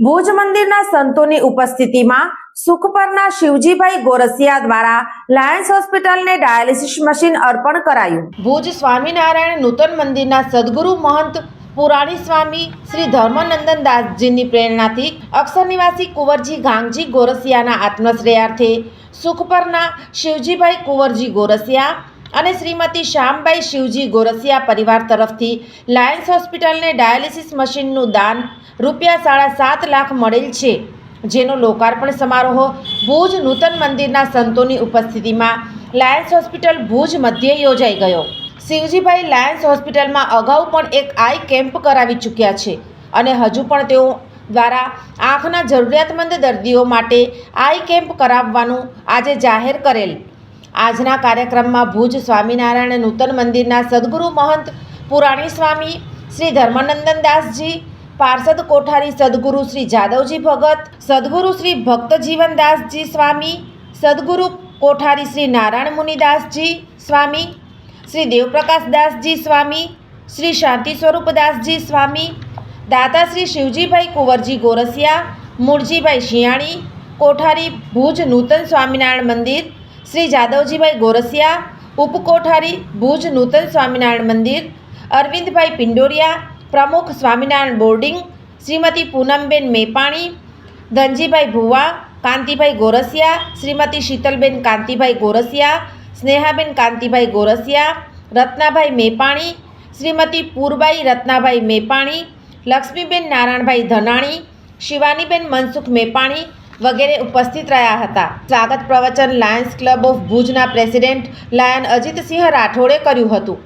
ભુજ મંદિરના સંતોની ઉપસ્થિતિમાં સુખપરના શિવજીભાઈ ગોરસિયા દ્વારા લાયન્સ હોસ્પિટલને ડાયાલિસિસ મશીન અર્પણ કરાયું. ભુજ સ્વામિનારાયણ નૂતન મંદિરના સદગુરુ મહંત પુરાણી સ્વામી શ્રી ધર્મનંદન દાસજીની પ્રેરણાથી અક્ષર નિવાસી કુંવરજી ગાંગજી ગોરસિયાના આત્મશ્રેયાર્થે સુખપરના શિવજીભાઈ કુંવરજી ગોરસિયા અને શ્રીમતી શ્યામબાઈ શિવજી ગોરસિયા પરિવાર તરફથી લાયન્સ હોસ્પિટલને ડાયાલિસિસ મશીનનું દાન રૂપિયા સાડા સાત લાખ મળેલ છે, જેનો લોકાર્પણ સમારોહ ભુજ નૂતન મંદિરના સંતોની ઉપસ્થિતિમાં લાયન્સ હોસ્પિટલ ભુજ મધ્યે યોજાઈ ગયો. શિવજીભાઈ લાયન્સ હોસ્પિટલમાં અગાઉ પણ એક આઈ કેમ્પ કરાવી ચૂક્યા છે અને હજુ પણ તેઓ દ્વારા આંખના જરૂરિયાતમંદ દર્દીઓ માટે આઈ કેમ્પ કરાવવાનું આજે જાહેર કરેલ. આજના કાર્યક્રમમાં ભુજ સ્વામિનારાયણ નૂતન મંદિરના સદગુરુ મહંત પુરાણી સ્વામી શ્રી ધર્માનંદન દાસજી, પાર્ષદ કોઠારી સદગુરુ શ્રી જાદવજી ભગત, સદગુરુ શ્રી ભક્તજીવનદાસજી સ્વામી, સદગુરુ કોઠારી શ્રી નારાયણ મુનિદાસજી સ્વામી, શ્રી દેવપ્રકાશદાસજી સ્વામી, શ્રી શાંતિ સ્વરૂપદાસજી સ્વામી, દાતા શ્રી શિવજીભાઈ કુંવરજી ગોરસિયા, મૂળજીભાઈ શિયાણી, કોઠારી ભુજ નૂતન સ્વામિનારાયણ મંદિર શ્રી જાદવજીભાઈ ગોરસિયા, ઉપકોઠારી ભુજ નૂતન સ્વામિનારાયણ મંદિર, અરવિંદભાઈ પિંડોરિયા, પ્રમુખ સ્વામિનારાયણ બોર્ડિંગ, શ્રીમતી પૂનમબેન મેપાણી, ધનજીભાઈ ભુવા, કાંતિભાઈ ગોરસિયા, શ્રીમતી શીતલબેન કાંતિભાઈ ગોરસિયા, સ્નેહાબેન કાંતિભાઈ ગોરસિયા, રત્નાભાઈ મેપાણી, શ્રીમતી પૂરબાઈ રત્નાભાઈ મેપાણી, લક્ષ્મીબેન નારાયણભાઈ ધનાણી, શિવાનીબેન મનસુખ મેપાણી વગેરે ઉપસ્થિત રહ્યા હતા. સ્વાગત પ્રવચન લાયન્સ ક્લબ ઓફ ભુજના પ્રેસિડેન્ટ લાયન અજીતસિંહ રાઠોડે કર્યું હતું.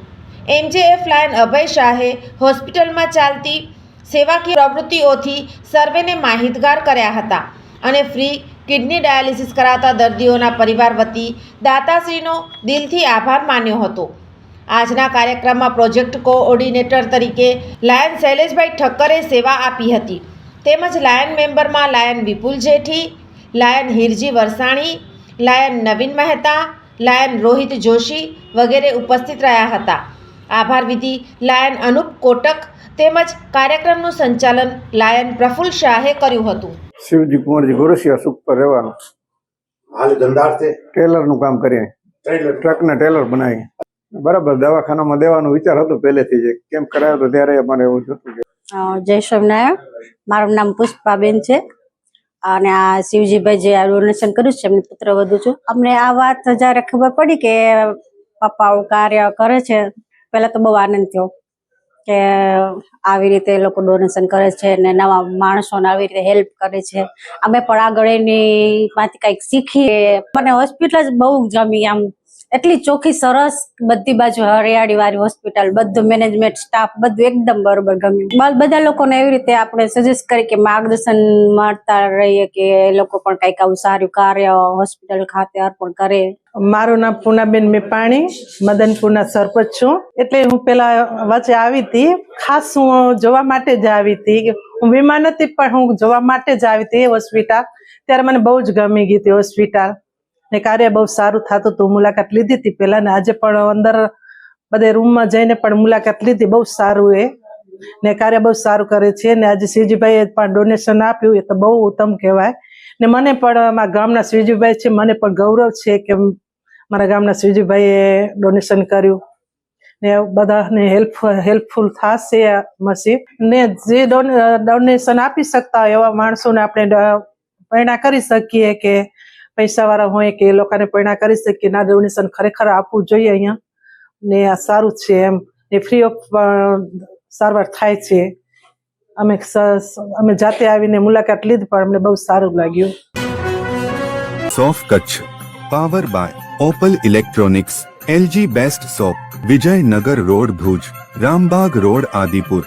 એમજેએફ લાયન અભય શાહે હોસ્પિટલમાં ચાલતી સેવાકીય પ્રવૃત્તિઓથી સર્વેને માહિતગાર કર્યા હતા અને ફ્રી કિડની ડાયાલિસિસ કરાવતા દર્દીઓના પરિવાર વતી દાતાશ્રીનો દિલથી આભાર માન્યો હતો. આજના કાર્યક્રમમાં પ્રોજેક્ટ કોઓર્ડિનેટર તરીકે લાયન શૈલેષભાઈ ઠક્કરે સેવા આપી હતી. તેમજ lion મેમ્બરમાં lion Vipul Jethi lion Hirji Varsani lion Naveen Mehta lion Rohit Joshi વગેરે ઉપસ્થિત રહ્યા હતા. આભાર વિધિ લાયન અનુપ કોટક તેમજ કાર્યક્રમનું સંચાલન લાયન પ્રફુલ્લ શાહે કર્યું હતું. શિવજી કુંવરજી ગોરસિયા સુખ પર રહેવાનું. હાલ ધંધાર્થે ટેલરનું કામ કરીએ. ટ્રકને ટેલર બનાવી બરાબર દવાખાનામાં દેવાનો વિચાર હતો પહેલેથી જ. કેમ કરાયો તો ત્યારે અમારે એવું થતું જય સ્વામિનારાયણ. મારું નામ પુષ્પાબેન છે. અને આ શિવજીભાઈ જે આ ડોનેશન કર્યું છે, એમની પુત્ર વધુ છું. અમને આ વાત જ્યારે ખબર પડી કે પપ્પા આવું કાર્ય કરે છે, પહેલા તો બહુ આનંદ થયો કે આવી રીતે લોકો ડોનેશન કરે છે ને નવા માણસોને આવી રીતે હેલ્પ કરે છે. અમે પણ આગળ એની માંથી કંઈક શીખીએ. મને હોસ્પિટલ જ બહુ ગમી આમ એટલી ચોખ્ખી, સરસ બધી બાજુ હરિયાળી વાળી હોસ્પિટલ બધું મેનેજમેન્ટ સ્ટાફ બધું એકદમ બરોબર ગમ્યું. બધા લોકોને એવી રીતે આપણે સજેસ્ટ કરી કે માર્ગદર્શન મળતા રહીએ કે એ લોકો પણ કંઈક આવું સારું કાર્ય હોસ્પિટલ ખાતે અર્પણ કરે. મારું નામ પૂનાબેન મેપાણી મદનપુરના સરપંચ છું. એટલે હું પેલા વચ્ચે આવી હતી. ખાસ હું જોવા માટે જ આવી હતી. હું બીમાર નથી પણ હું જોવા માટે જ આવી હતી હોસ્પિટલ ત્યારે મને બહુ જ ગમી ગઈ હતી હોસ્પિટલ ને કાર્ય બહુ સારું થતું હતું મુલાકાત લીધી હતી પેલા ને આજે પણ અંદર બધે રૂમમાં જઈને પણ મુલાકાત લીધી, બહુ સારું એ. ને કાર્ય બહુ સારું કરે છે ને આજે શ્રીજીભાઈએ પણ ડોનેશન આપ્યું, એ તો બહુ ઉત્તમ કહેવાય. ને મને પણ મારા ગામના શ્રીજીભાઈ છે, મને પણ ગૌરવ છે કે મારા ગામના શ્રીજીભાઈએ ડોનેશન કર્યું. ને બધાને હેલ્પ હેલ્પફુલ થશે મસી ને જે ડોનેશન આપી શકતા હોય એવા માણસોને આપણે પ્રેરણા કરી શકીએ કે પૈસાવાળા હોય કે એ લોકોને પ્રેરણા કરી શકીએ ના ડોનેશન ખરેખર આપવું જોઈએ અહીંયા. ને આ સારું છે એમ. ને ફ્રી ઓફ સારવાર થાય છે. અમે સ- અમે જાતે આવીને મુલાકાત લીધી પણ અમને બહુ સારું લાગ્યું. સોફ Kutch. Power by Opal electronics LG best shop Vijaynagar road Bhuj Rambag road Adipur.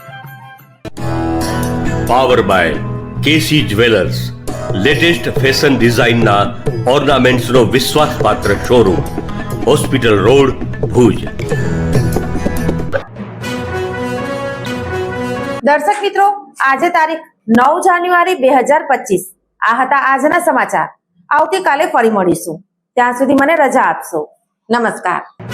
Power by KC jewellers. Latest fashion ડિઝાઇનના ઓર્નામેન્ટ્સનો વિશ્વાસપાત્ર શોરૂમ, હોસ્પિટલ રોડ, ભુજ. દર્શક મિત્રો, આજે તારીખ નવ જાન્યુઆરી બે હજાર પચીસ. આ હતા આજના સમાચાર. આવતીકાલે ફરી મળીશું. ત્યાં સુધી મને રજા આપશો. નમસ્કાર.